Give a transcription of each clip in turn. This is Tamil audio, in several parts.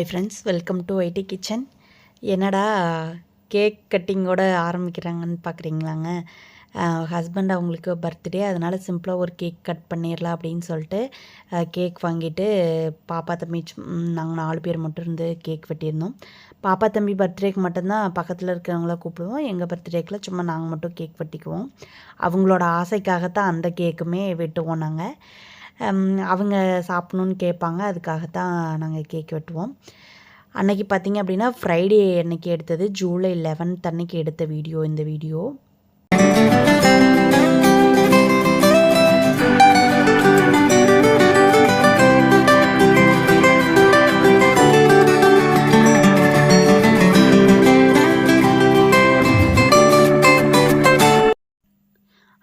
Hi friends welcome to IT kitchen என்னடா கேக் கட்டிங்கோட ஆரம்பிக்கிறாங்கன்னு பார்க்குறீங்களாங்க ஹஸ்பண்ட் அவங்களுக்கு பர்த்டே அதனால் சிம்பிளாக ஒரு கேக் கட் பண்ணிடலாம் அப்படின்னு சொல்லிட்டு கேக் வாங்கிட்டு பாப்பா தம்பி நாங்கள் நாலு பேர் மட்டும் இருந்து கேக் வெட்டியிருந்தோம். பாப்பா தம்பி பர்த்டேக்கு மட்டும்தான் பக்கத்தில் இருக்கிறவங்கள கூப்பிடுவோம். எங்கள் பர்த்டேக்கில் சும்மா நாங்கள் மட்டும் கேக் வெட்டிக்குவோம். அவங்களோட ஆசைக்காகத்தான் அந்த கேக்குமே வெட்டுவோம் நாங்கள் அவங்க சாப்பிட்ணுன்னு கேட்பாங்க. அதுக்காகத்தான் நாங்கள் கேக் வெட்டுவோம். அன்னைக்கு பார்த்தீங்க அப்படின்னா ஃப்ரைடே அன்னைக்கு எடுத்தது ஜூலை லெவன்த் அன்னைக்கு எடுத்த வீடியோ இந்த வீடியோ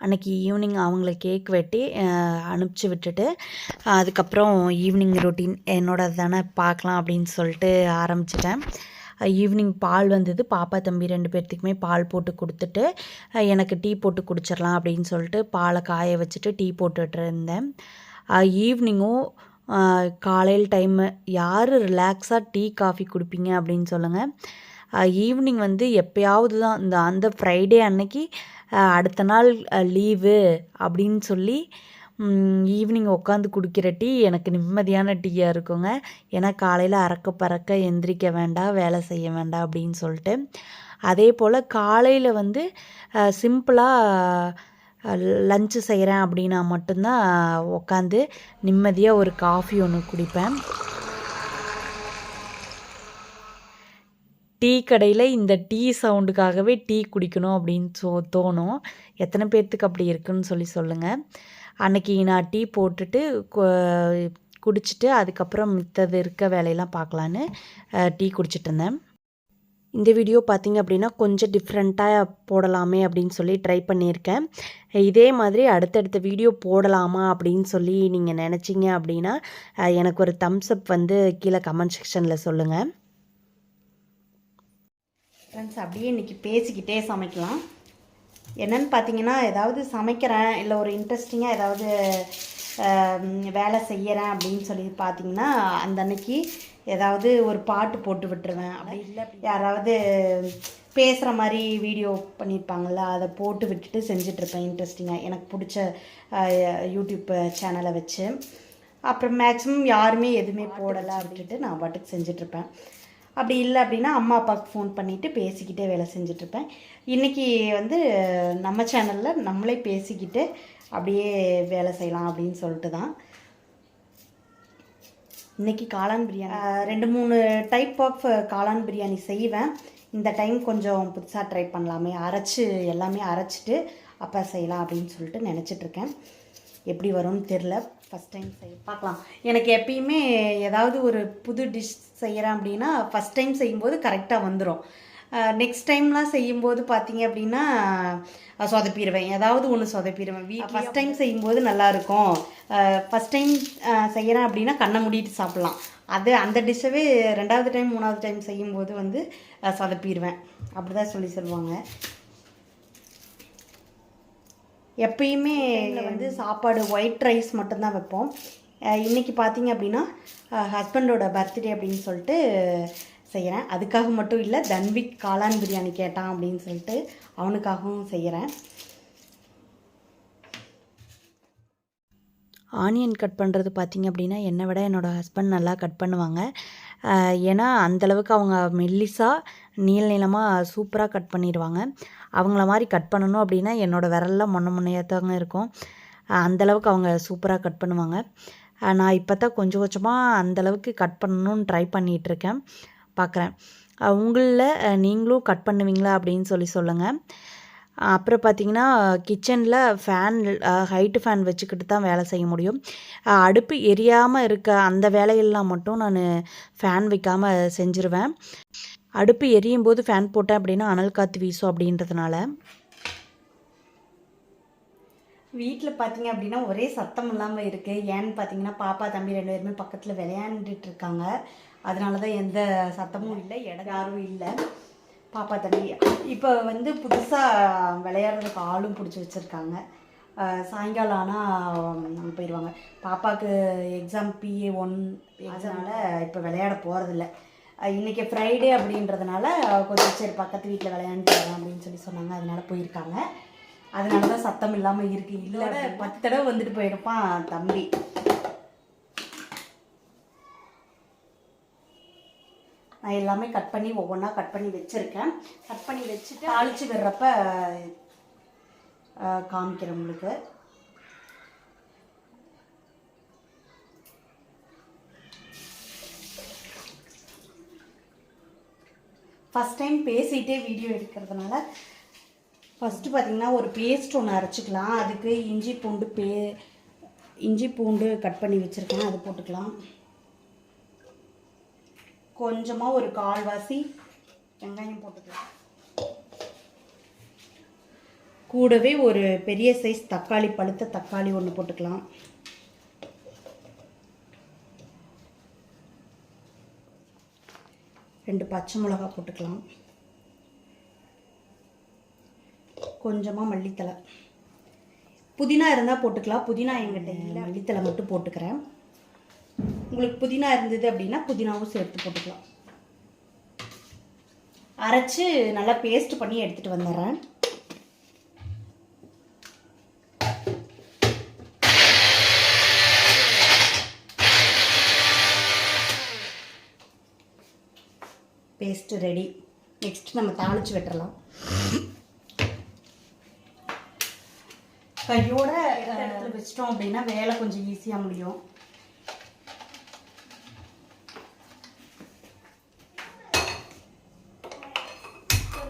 அன்றைக்கி ஈவினிங் அவங்கள கேக் வெட்டி அனுப்பிச்சி விட்டுட்டு அதுக்கப்புறம் ஈவினிங் ரொட்டீன் என்னோட தானே பார்க்கலாம் அப்படின்னு சொல்லிட்டு ஆரம்பிச்சிட்டேன். ஈவினிங் பால் வந்தது பாப்பா தம்பி ரெண்டு பேர்த்துக்குமே பால் போட்டு கொடுத்துட்டு எனக்கு டீ போட்டு குடிச்சிடலாம் அப்படின்னு சொல்லிட்டு பாலை காய வச்சுட்டு டீ போட்டுட்டு இருந்தேன். ஈவினிங்கும் காலையில் டைமு யார் ரிலாக்ஸாக டீ காஃபி குடிப்பீங்க அப்படின்னு சொல்லுங்கள் ஈவினிங் வந்து எப்பயாவது தான் இந்த அந்த ஃப்ரைடே அன்னைக்கு அடுத்த நாள் லீவு அப்படின்னு சொல்லி ஈவினிங் உட்காந்து குடிக்கிற டீ எனக்கு நிம்மதியான டீயாக இருக்குங்க. ஏன்னா காலையில் அறக்க பறக்க எந்திரிக்க வேண்டாம் வேலை செய்ய வேண்டாம் அப்படின்னு சொல்லிட்டு. அதே போல் காலையில் வந்து சிம்பிளாக லஞ்சு செய்கிறேன் அப்படின்னா மட்டும்தான் உட்காந்து நிம்மதியாக ஒரு காஃபி ஒன்று குடிப்பேன். டீ கடையில் இந்த டீ சவுண்டுக்காகவே டீ குடிக்கணும் அப்படின்னு சொ தோணும். எத்தனை பேர்த்துக்கு அப்படி இருக்குன்னு சொல்லி சொல்லுங்கள் அன்னைக்கு நான் டீ போட்டுட்டு குடிச்சிட்டு அதுக்கப்புறம் மித்தது இருக்க வேலையெல்லாம் பார்க்கலான்னு டீ குடிச்சிட்டு இருந்தேன். இந்த வீடியோ பார்த்தீங்க அப்படின்னா கொஞ்சம் டிஃப்ரெண்ட்டாக போடலாமே அப்படின்னு சொல்லி ட்ரை பண்ணியிருக்கேன். இதே மாதிரி அடுத்தடுத்த வீடியோ போடலாமா அப்படின்னு சொல்லி நீங்கள் நினச்சிங்க அப்படின்னா எனக்கு ஒரு தம்ஸ் அப் வந்து கீழே கமெண்ட் செக்ஷனில் சொல்லுங்கள் ஃப்ரெண்ட்ஸ் அப்படியே இன்றைக்கி பேசிக்கிட்டே சமைக்கலாம். என்னன்னு பார்த்தீங்கன்னா ஏதாவது சமைக்கிறேன் இல்லை ஒரு இன்ட்ரெஸ்டிங்காக ஏதாவது வேலை செய்கிறேன் அப்படின்னு சொல்லி பார்த்தீங்கன்னா அந்த அன்னைக்கு ஏதாவது ஒரு பாட்டு போட்டு விட்டுருவேன். அப்படி இல்லை யாராவது பேசுகிற மாதிரி வீடியோ பண்ணியிருப்பாங்கள்ல அதை போட்டு விட்டுட்டு செஞ்சிட்ருப்பேன் இன்ட்ரெஸ்டிங்காக எனக்கு பிடிச்ச யூடியூப் சேனலை வச்சு. அப்புறம் மேக்ஸிமம் யாருமே எதுவுமே போடலை அப்படின்ட்டு நான் பாட்டுக்கு செஞ்சிட்ருப்பேன் அப்படி இல்லை அப்படின்னா அம்மா அப்பாவுக்கு ஃபோன் பண்ணிவிட்டு பேசிக்கிட்டே வேலை செஞ்சிட்ருப்பேன். இன்றைக்கி வந்து நம்ம சேனலில் நம்மளே பேசிக்கிட்டு அப்படியே வேலை செய்யலாம் அப்படின்னு சொல்லிட்டு தான். இன்றைக்கி காளான் பிரியாணி ரெண்டு மூணு டைப் ஆஃப் காளான் பிரியாணி செய்வேன். இந்த டைம் கொஞ்சம் புதுசாக ட்ரை பண்ணலாமே அரைச்சி எல்லாமே அரைச்சிட்டு அப்போ செய்யலாம் அப்படின்னு சொல்லிட்டு நினச்சிட்ருக்கேன். எப்படி வரும்னு தெரில ஃபஸ்ட் டைம் செய்ய பார்க்கலாம். எனக்கு எப்பயுமே ஏதாவது ஒரு புது டிஷ் செய்கிறேன் அப்படின்னா ஃபஸ்ட் டைம் செய்யும்போது கரெக்டாக வந்துடும் நெக்ஸ்ட் டைம்லாம் செய்யும்போது பார்த்தீங்க அப்படின்னா சொதப்பிடுவேன் ஏதாவது ஒன்று சொதப்பிடுவேன் வீ ஃபஸ்ட் டைம் செய்யும்போது நல்லாயிருக்கும் ஃபஸ்ட் டைம் செய்கிறேன் அப்படின்னா கண்ணை மூடிட்டு சாப்பிட்லாம். அது அந்த டிஷ்ஷவே ரெண்டாவது டைம் மூணாவது டைம் செய்யும்போது வந்து சொதப்பிடுவேன் அப்படி தான் சொல்லி சொல்லுவாங்க. எப்பயுமே வந்து சாப்பாடு ஒயிட் ரைஸ் மட்டும்தான் வைப்போம். அஹ் இன்னைக்கு பார்த்தீங்க அப்படின்னா ஹஸ்பண்டோட பர்த்டே அப்படின்னு சொல்லிட்டு செய்கிறேன் அதுக்காக மட்டும் இல்லை தன்விக் காளான் பிரியாணி கேட்டான் அப்படின்னு சொல்லிட்டு அவனுக்காகவும் செய்கிறேன் ஆனியன் கட் பண்ணுறது பார்த்தீங்க அப்படின்னா என்னை விட என்னோடய ஹஸ்பண்ட் நல்லா கட் பண்ணுவாங்க. ஏன்னா அந்தளவுக்கு அவங்க மெல்லிஸாக நீள நீளமாக சூப்பராக கட் பண்ணிடுவாங்க அவங்கள மாதிரி கட் பண்ணணும் அப்படின்னா என்னோடய விரல்லாம் முன்ன முன்னையாக தாங்க இருக்கும். அந்தளவுக்கு அவங்க சூப்பராக கட் பண்ணுவாங்க. நான் இப்போ தான் கொஞ்சம் கொஞ்சமாக அந்தளவுக்கு கட் பண்ணணும்னு ட்ரை பண்ணிகிட்ருக்கேன் பார்க்குறேன் உங்களில் நீங்களும் கட் பண்ணுவீங்களா அப்படின்னு சொல்லி சொல்லுங்கள் அப்புறம் பார்த்தீங்கன்னா கிச்சனில் ஃபேன் ஹைட்டு ஃபேன் வச்சுக்கிட்டு தான் வேலை செய்ய முடியும். அடுப்பு எரியாமல் இருக்க அந்த வேலையெல்லாம் மட்டும் நான் ஃபேன் வைக்காமல் செஞ்சுருவேன். அடுப்பு எரியும் போது ஃபேன் போட்டேன் அப்படின்னா அனல் காற்று வீசும் அப்படின்றதுனால. வீட்டில் பார்த்தீங்க அப்படின்னா ஒரே சத்தம் இல்லாமல் இருக்குது ஏன்னு பார்த்தீங்கன்னா பாப்பா தம்பி ரெண்டு பேருமே பக்கத்தில் விளையாண்டுட்டு இருக்காங்க அதனால தான் எந்த சத்தமும் இல்லை இடம் யாரும் இல்லை. பாப்பா தம்பி இப்போ வந்து புதுசாக விளையாடுறதுக்கு ஆளும் பிடிச்சி வச்சுருக்காங்க. சாயங்காலம் ஆனால் போயிடுவாங்க பாப்பாவுக்கு எக்ஸாம் பிஏ ஒன் அதனால் இப்போ விளையாட போகிறதில்ல இன்றைக்கி ஃப்ரைடே அப்படின்றதுனால கொஞ்சம் சரி பக்கத்து வீட்டில் விளையாண்டுட்டு வரேன் அப்படின்னு சொல்லி சொன்னாங்க. அதனால போயிருக்காங்க. அதனால தான் சத்தம் இல்லாமல் இருக்குது இல்லை பத்து தடவை வந்துட்டு போயிருப்பான் தம்பி. நான் எல்லாமே கட் பண்ணி ஒவ்வொன்றா கட் பண்ணி வச்சுருக்கேன். கட் பண்ணி வச்சுட்டு தாளித்து விடுறப்ப காமிக்கிறேன் உங்களுக்கு. ஃபஸ்ட் டைம் பேசிகிட்டே வீடியோ எடுக்கிறதுனால ஃபஸ்ட்டு பார்த்தீங்கன்னா ஒரு பேஸ்ட் ஒன்று அரைச்சிக்கலாம். அதுக்கு இஞ்சி பூண்டு பே இஞ்சி பூண்டு கட் பண்ணி வச்சுருக்கேன். அது போட்டுக்கலாம். கொஞ்சமாக ஒரு கால்வாசி வெங்காயம் போட்டுக்கலாம். கூடவே ஒரு பெரிய சைஸ் தக்காளி பழுத்த தக்காளி ஒன்று போட்டுக்கலாம். ரெண்டு பச்சை மிளகாய் போட்டுக்கலாம். கொஞ்சமாக மல்லித்தலை புதினா இருந்தால் போட்டுக்கலாம். புதினா எங்கிட்ட இல்லை. மல்லித்தலை மட்டும் போட்டுக்கிறேன். உங்களுக்கு புதினா இருந்தது அப்படின்னா புதினாவும் சேர்த்து போட்டுக்கலாம். அரைச்சு நல்லா பேஸ்ட் பண்ணி எடுத்துகிட்டு வந்துடுறேன். பேஸ்ட் ரெடி நெக்ஸ்ட் நம்ம தாளிச்சு வெட்டுறலாம். கையோட இடத்துல வச்சிட்டோம் அப்படின்னா வேலை கொஞ்சம் ஈஸியாக முடியும்.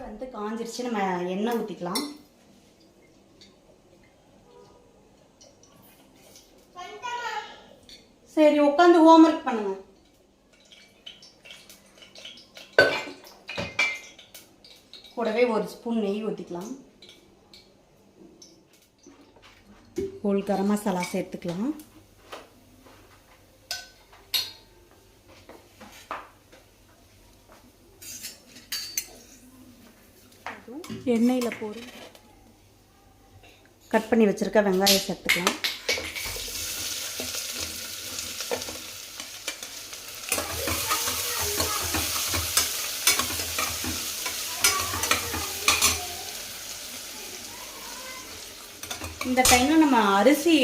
வந்து காஞ்சிருச்சு. நம்ம எண்ணெய் ஊற்றிக்கலாம் சரி உட்காந்து ஹோம்ஒர்க் பண்ணுங்க. கூடவே ஒரு ஸ்பூன் நெய் ஊற்றிக்கலாம் ஹோல் கரம் மசாலா சேர்த்துக்கலாம். எண்ணெயில் போடு கட் பண்ணி வச்சுருக்க வெங்காயம் சேர்த்துக்கலாம். இந்த டைமில் நம்ம அரிசி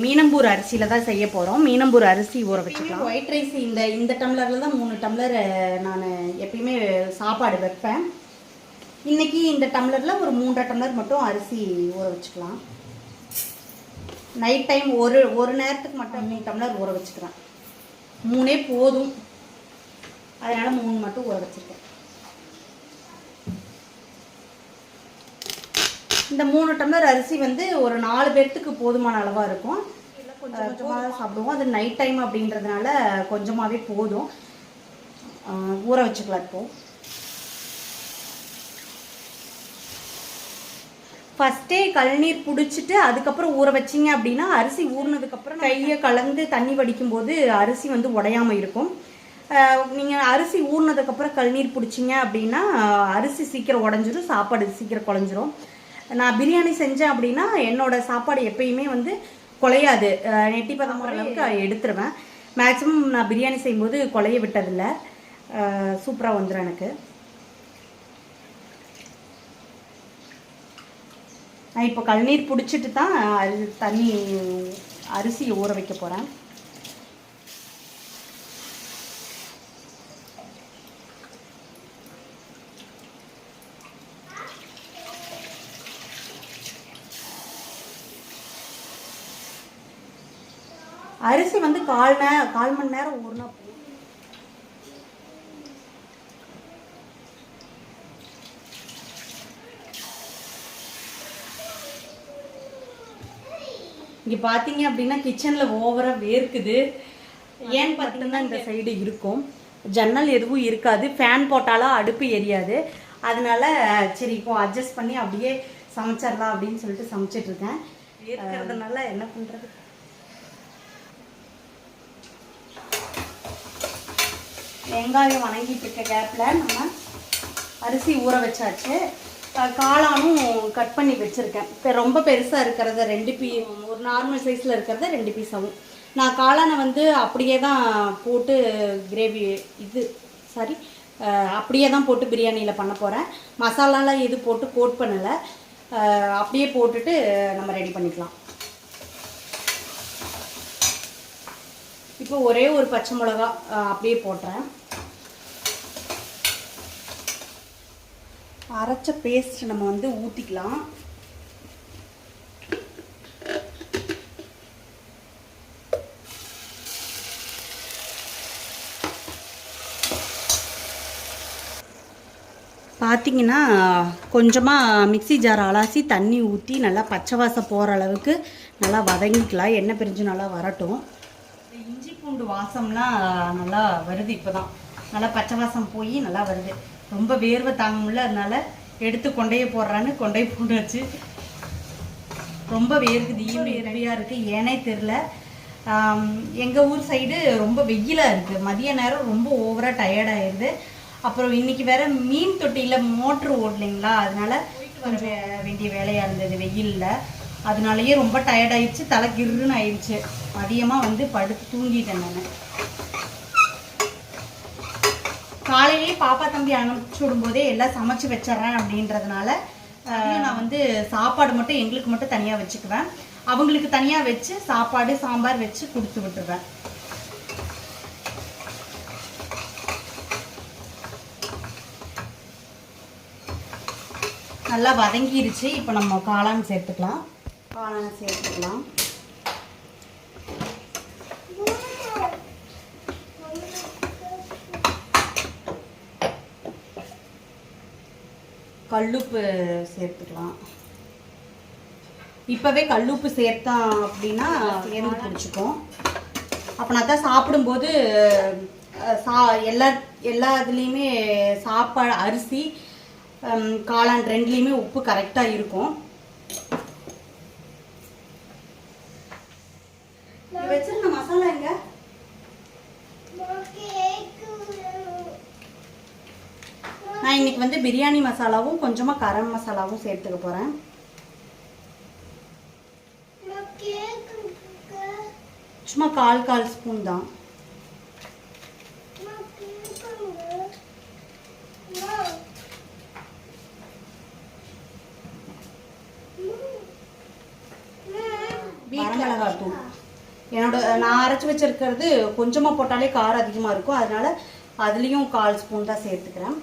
மீனம்பூர் அரிசியில் தான் செய்ய போகிறோம் மீனம்பூர் அரிசி ஊற வச்சுக்கலாம். ஒயிட் ரைஸ் இந்த இந்த டம்ளரில் தான் மூணு டம்ளர் நான் எப்பயுமே சாப்பாடு வைப்பேன். இன்னைக்கு இந்த டம்ளரில் ஒரு மூன்றரை டம்ளர் மட்டும் அரிசி ஊற வச்சுக்கலாம். நைட் டைம் ஒரு ஒரு நேரத்துக்கு மட்டும் மூணு டம்ளர் ஊற வச்சுக்கிறேன் மூணே போதும். அதனால் மூணு மட்டும் ஊற வச்சுருக்கேன். இந்த மூணு டம்ளர் அரிசி வந்து ஒரு நாலு பேர்த்துக்கு போதுமான அளவாக இருக்கும். கொஞ்சம் கொஞ்சமாக சாப்பிடுவோம். அது நைட் டைம் அப்படின்றதுனால கொஞ்சமாகவே போதும். ஊற வச்சுக்கலாம் இப்போ. ஃபஸ்ட்டே கழநீர் பிடிச்சிட்டு அதுக்கப்புறம் ஊற வச்சிங்க அப்படின்னா அரிசி ஊறினதுக்கப்புறம் கையை கலந்து தண்ணி வடிக்கும் போது அரிசி வந்து உடையாம இருக்கும். நீங்கள் அரிசி ஊறினதுக்கப்புறம் கழநீர் பிடிச்சிங்க அப்படின்னா அரிசி சீக்கிரம் உடஞ்சிரும் சாப்பாடு சீக்கிரம் குழஞ்சிரும். நான் பிரியாணி செஞ்சேன் அப்படின்னா என்னோட சாப்பாடு எப்பயுமே வந்து குலையாது. நெட்டி பதமான அளவுக்கு எடுத்துருவேன். மேக்ஸிமம் நான் பிரியாணி செய்யும்போது குலைய விட்டதில்லை. சூப்பராக வந்துடும் எனக்கு. நான் இப்போ கழுநீர் பிடிச்சிட்டு தான் தண்ணி அரிசி ஊற வைக்க போகிறேன் அரிசி வந்து கால் நே கால் மணி நேரம் ஊறினா போதும். இங்கே பார்த்தீங்க அப்படின்னா கிச்சனில் ஓவராக வேர்க்குது. ஏன்னு பார்த்தீங்கன்னா இந்த சைடு இருக்கும். ஜன்னல் எதுவும் இருக்காது. ஃபேன் போட்டாலும் அடுப்பு எரியாது. அதனால சரி இப்போ அட்ஜஸ்ட் பண்ணி அப்படியே சமைச்சிடலாம் அப்படின்னு சொல்லிட்டு சமைச்சிட்டு இருக்கேன். என்ன பண்ணுறது வெங்காயம் வணங்கிட்டு இருக்க கேப்பில் நம்ம அரிசி ஊற வச்சாச்சு. காளானும் கட் பண்ணி வச்சுருக்கேன். இப்போ ரொம்ப பெருசாக இருக்கிறத ரெண்டு பீ ஒரு நார்மல் சைஸில் இருக்கிறத ரெண்டு பீஸாகவும் நான் காளானை வந்து அப்படியே தான் போட்டு கிரேவி இது சாரி அப்படியே தான் போட்டு பிரியாணியில் பண்ண போகிறேன் மசாலாலாம் எது போட்டு கோட் பண்ணலை. அப்படியே போட்டுட்டு நம்ம ரெடி பண்ணிக்கலாம். இப்போ ஒரே ஒரு பச்சை மிளகா அப்படியே போட்டுறேன். அரைச்ச பேஸ்ட் நம்ம வந்து ஊற்றிக்கலாம் பார்த்தீங்கன்னா கொஞ்சமாக மிக்ஸி ஜார் அலாசி தண்ணி ஊற்றி நல்லா பச்சை வாசம் போகிற அளவுக்கு நல்லா வதங்கிக்கலாம். எண்ணெய் பிரிஞ்சு நல்லா வரட்டும். இஞ்சி பூண்டு வாசம்லாம் நல்லா வருது இப்போ தான் நல்லா பச்சை வாசம் போய் நல்லா வருது. ரொம்ப வேர்வை தாங்க முடியல அதனால எடுத்து கொண்டையே போடுறான்னு கொண்டையை போட்டு வச்சு ரொம்ப வேர்க்குது ஈவினிங் ரெடியாக இருக்குது ஏனே தெரில எங்கள் ஊர் சைடு ரொம்ப வெயிலாக இருக்குது மதிய நேரம் ரொம்ப ஓவராக டயர்ட் ஆயிடுது அப்புறம் இன்னைக்கு வேற மீன் தொட்டியில் மோட்ரு ஓடலைங்களா? அதனால கொஞ்சம் வேண்டிய வேலையாக இருந்தது வெயிலில். அதனாலயே ரொம்ப டயர்ட் ஆயிடுச்சு தலை கிருன்னு ஆயிடுச்சு. மதியமாக வந்து படுத்து தூங்கிட்டேன் நான். காலையிலேயே பாப்பா தம்பி அனுப்பிச்சு விடும்போதே எல்லாம் சமைச்சு வச்சிடுறேன் அப்படின்றதுனால நான் வந்து சாப்பாடு மட்டும் எங்களுக்கு மட்டும் தனியாக வச்சுக்குவேன். அவங்களுக்கு தனியாக வச்சு சாப்பாடு சாம்பார் வச்சு கொடுத்து விட்டுருவேன். நல்லா வதங்கிருச்சு. இப்போ நம்ம காளான் சேர்த்துக்கலாம். காளான் சேர்த்துக்கலாம். கல்லுப்பு சேர்த்துக்கலாம். இப்போவே கல்லுப்பு சேர்த்தோம் அப்படின்னா சேர்ந்து பிடிச்சிக்கும். அப்போனா தான் சாப்பிடும்போது சா எல்லா எல்லா இதுலேயுமே சாப்பாடு அரிசி காளான் ரெண்டுலேயுமே உப்பு கரெக்டாக இருக்கும். வச்சிருந்த மசாலா எங்கே? நான் இன்னைக்கு வந்து பிரியாணி மசாலாவும் கொஞ்சமாக கரம் மசாலாவும் சேர்த்துக்க போகிறேன் சும்மா கால் கால் ஸ்பூன் தான். வரமிளகாய் தூள் என்னோட நான் அரைச்சி வச்சிருக்கிறது கொஞ்சமாக போட்டாலே காரம் அதிகமாக இருக்கும். அதனால அதுலேயும் கால் ஸ்பூன் தான் சேர்த்துக்கிறேன்.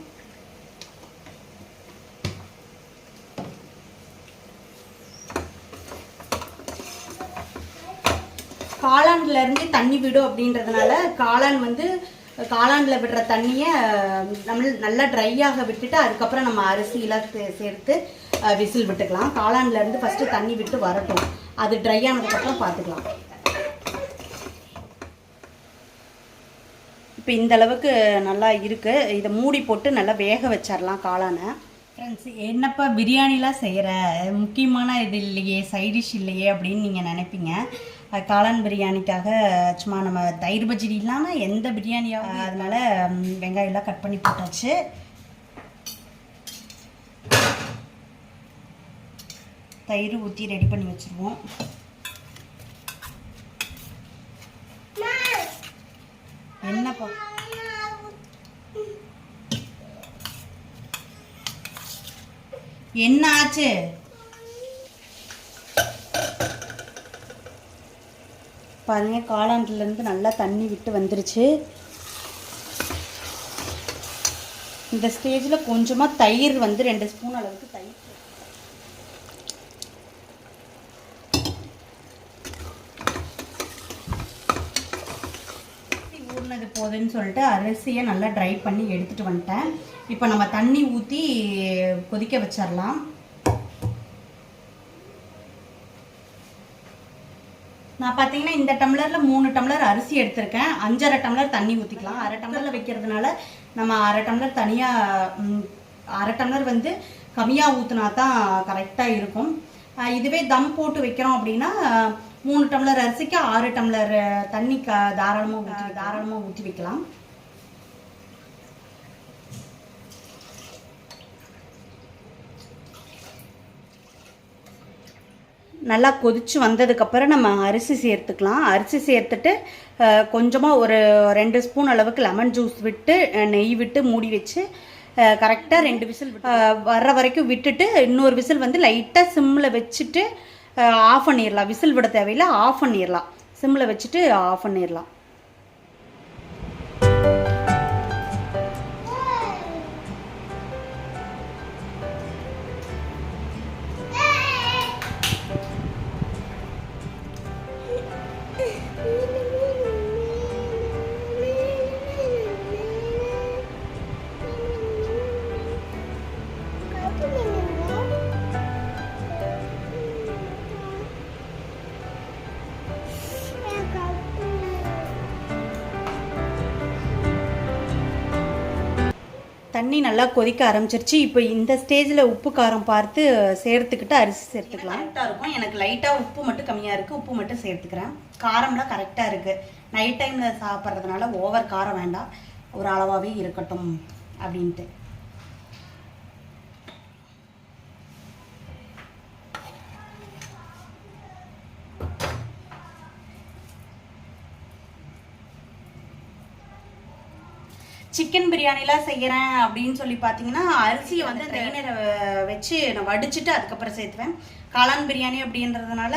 காளான்ல இருந்து தண்ணி விடும் அப்படின்றதுனால காளான் வந்து காளான்ல விடுற தண்ணியை நம்ம நல்லா ட்ரையாக விட்டுட்டு அதுக்கப்புறம் நம்ம அரிசியெல்லாம் சே- சேர்த்து விசில் விட்டுக்கலாம். காளான்ல இருந்து ஃபர்ஸ்ட் தண்ணி விட்டு வரட்டும். அது ட்ரை ஆனதுக்கப்புறம் பார்த்துக்கலாம் இப்போ இந்த அளவுக்கு நல்லா இருக்கு. இதை மூடி போட்டு நல்லா வேக வச்சிடலாம் காளானை. ஃப்ரெண்ட்ஸ் என்னப்பா பிரியாணிலாம் செய்கிற முக்கியமான இது இல்லையே சைடிஷ் இல்லையே அப்படின்னு நீங்கள் நினைப்பீங்க. காளான் பிரியாணிக்காக சும்மா நம்ம தயிர் பஜ்ஜி இல்லாமல் எந்த பிரியாணியாக அதனால் வெங்காயம்லாம் கட் பண்ணி போட்டாச்சு. தயிர் ஊற்றி ரெடி பண்ணி வச்சுருவோம். என்னப்பா என்ன ஆச்சு? பாருங்கள் காளான்லேருந்து நல்லா தண்ணி விட்டு வந்துருச்சு. இந்த ஸ்டேஜில் கொஞ்சமாக தயிர் வந்து ரெண்டு ஸ்பூன் அளவுக்கு தயிர். அரிசி ஊறினது போதுன்னு சொல்லிட்டு அரிசியை நல்லா ட்ரை பண்ணி எடுத்துகிட்டு வந்துட்டேன். இப்போ நம்ம தண்ணி ஊற்றி கொதிக்க வச்சிடலாம். நான் பார்த்தீங்கன்னா இந்த டம்ளரில் மூணு டம்ளர் அரிசி எடுத்திருக்கேன். அஞ்சரை டம்ளர் தண்ணி ஊற்றிக்கலாம் அரை டம்ளரில் வைக்கிறதுனால நம்ம அரை டம்ளர் தனியாக அரை டம்ளர் வந்து கம்மியாக ஊற்றினா தான் கரெக்டாக இருக்கும். இதுவே தம் போட்டு வைக்கிறோம் அப்படின்னா மூணு டம்ளர் அரிசிக்கு ஆறு டம்ளர் தண்ணி க தாராளமாக ஊற்றி தாராளமாக ஊற்றி வைக்கலாம். நல்லா கொதித்து வந்ததுக்கப்புறம் நம்ம அரிசி சேர்த்துக்கலாம். அரிசி சேர்த்துட்டு கொஞ்சமாக ஒரு ரெண்டு ஸ்பூன் அளவுக்கு லெமன் ஜூஸ் விட்டு நெய் விட்டு மூடி வச்சு கரெக்டாக ரெண்டு விசில் வர்ற வரைக்கும் விட்டுட்டு இன்னொரு விசில் வந்து லைட்டாக சிம்மில் வச்சுட்டு ஆஃப் பண்ணிடலாம் விசில் விட தேவையில்லை ஆஃப் பண்ணிடலாம் சிம்மில் வச்சுட்டு ஆஃப் பண்ணிடலாம் தண்ணி நல்லா கொதிக்க ஆரம்பிச்சிருச்சு. இப்போ இந்த ஸ்டேஜில் உப்பு காரம் பார்த்து சேர்த்துக்கிட்டு அரிசி சேர்த்துக்கலாம். கரெக்டாக இருக்கும். எனக்கு லைட்டாக உப்பு மட்டும் கம்மியாக இருக்குது உப்பு மட்டும் சேர்த்துக்கிறேன். காரம்லாம் கரெக்டாக இருக்குது நைட் டைமில் சாப்பிட்றதுனால ஓவர் காரம் வேண்டாம். ஒரு அளவாகவே இருக்கட்டும். அப்படின்ட்டு. சிக்கன் பிரியாணிலாம் செய்கிறேன் அப்படின்னு சொல்லி பார்த்தீங்கன்னா அரிசியை வந்து ட்ரைனரை வச்சு நான் வடிச்சிட்டு அதுக்கப்புறம் சேர்த்துவேன். காளான் பிரியாணி அப்படின்றதுனால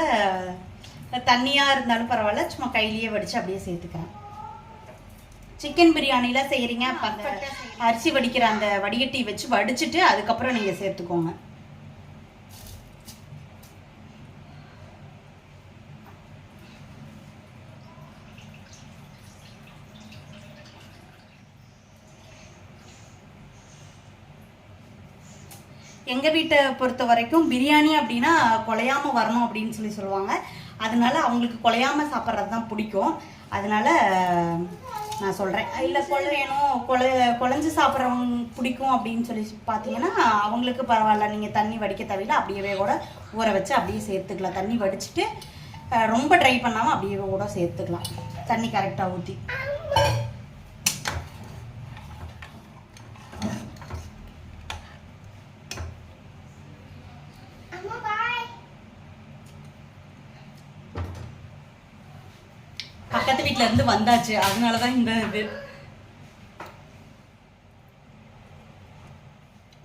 தண்ணியாக இருந்தாலும் பரவாயில்ல சும்மா கையிலேயே வடித்து அப்படியே சேர்த்துக்கிறேன். சிக்கன் பிரியாணிலாம் செய்கிறீங்க அப்ப அந்த அரிசி வடிக்கிற அந்த வடிகட்டி வச்சு வடிச்சிட்டு அதுக்கப்புறம் நீங்கள் சேர்த்துக்கோங்க. எங்கள் வீட்டை பொறுத்த வரைக்கும் பிரியாணி அப்படின்னா குலையாமல் வரணும் அப்படின்னு சொல்லி சொல்லுவாங்க. அதனால அவங்களுக்கு குலையாமல் சாப்பிட்றது தான் பிடிக்கும். அதனால நான் சொல்கிறேன் இல்லை கொலை வேணும். கொலை குழஞ்சி சாப்பிட்றவங்க பிடிக்கும் அப்படின்னு சொல்லி பார்த்தீங்கன்னா அவங்களுக்கு பரவாயில்ல. நீங்கள் தண்ணி வடிக்க தவிர அப்படியே கூட ஊற வச்சு அப்படியே சேர்த்துக்கலாம். தண்ணி வடிச்சிட்டு ரொம்ப ட்ரை பண்ணாமல் அப்படியே கூட சேர்த்துக்கலாம். தண்ணி கரெக்டாக ஊற்றி பக்கத்து வீட்ல இருந்து வந்தாச்சு. அதனால தான் இந்த இது.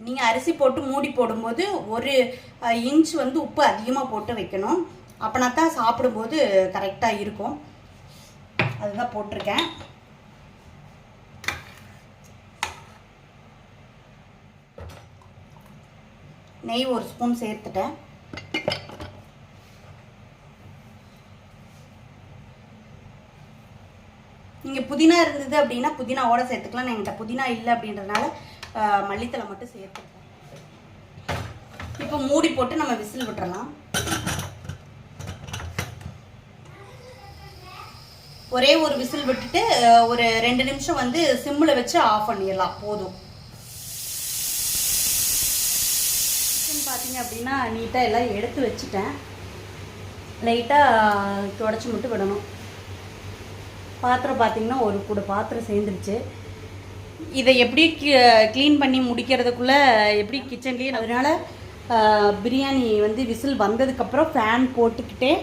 நீங்க அரிசி போட்டு மூடி போடும்போது ஒரு இன்ச் வந்து உப்பு அதிகமாக போட்டு வைக்கணும். அப்பனா தான் சாப்பிடும்போது கரெக்டாக இருக்கும். அதுதான் போட்டிருக்கேன். நெய் ஒரு ஸ்பூன் சேர்த்துட்டேன். நீங்கள் புதினா இருந்தது அப்படின்னா புதினாவோட சேர்த்துக்கலாம். என்கிட்ட புதினா இல்லை அப்படின்றதுனால மல்லித்தலை மல்லித்தழை மட்டும் சேர்த்துக்கலாம் இப்போ மூடி போட்டு நம்ம விசில் விட்டுறலாம். ஒரே ஒரு விசில் விட்டுட்டு ஒரு ரெண்டு நிமிஷம் வந்து சிம்மில் வச்சு ஆஃப் பண்ணிடலாம். போதும். பார்த்தீங்க அப்படின்னா நீட்டாக எல்லாம் எடுத்து வச்சுட்டேன். லைட்டாக தொடச்சி மட்டும் விடணும். பாத்திரம் பார்த்தீங்கன்னா ஒரு கூட பாத்திரம் சேர்ந்துருச்சு. இதை எப்படி க்ளீன் பண்ணி முடிக்கிறதுக்குள்ளே எப்படி கிச்சன்லேயே அதனால் பிரியாணி வந்து விசில் வந்ததுக்கப்புறம் ஃபேன் போட்டுக்கிட்டே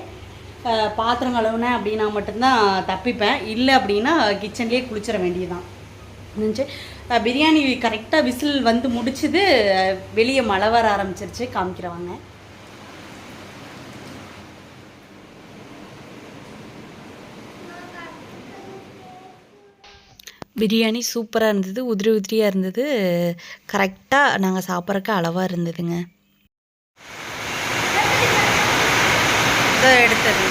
பாத்திரம் கழுவுனேன் அப்படின்னா மட்டும்தான் தப்பிப்பேன். இல்லை அப்படின்னா கிச்சன்லேயே குளிச்சிட வேண்டியதுதான். இருந்துச்சு பிரியாணி கரெக்டாக விசில் வந்து முடிச்சுது வெளியே மழை வர ஆரம்பிச்சிருச்சு காமிக்கிறவாங்க பிரியாணி சூப்பராக இருந்தது உதிரி உதிரியாக இருந்தது. கரெக்டாக நாங்கள் சாப்பிட்றக்கு அளவாக இருந்ததுங்க. எடுத்தது.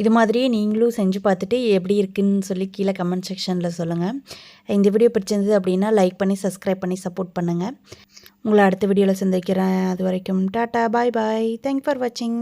இது மாதிரியே நீங்களும் செஞ்சு பார்த்துட்டு எப்படி இருக்குன்னு சொல்லி கீழே கமெண்ட் செக்ஷனில் சொல்லுங்கள் இந்த வீடியோ பிடிச்சிருந்தது அப்படின்னா லைக் பண்ணி சப்ஸ்கிரைப் பண்ணி சப்போர்ட் பண்ணுங்கள் உங்களை அடுத்த வீடியோவில் சந்திக்கிறேன். அது வரைக்கும் tata bye bye thank for வாட்சிங்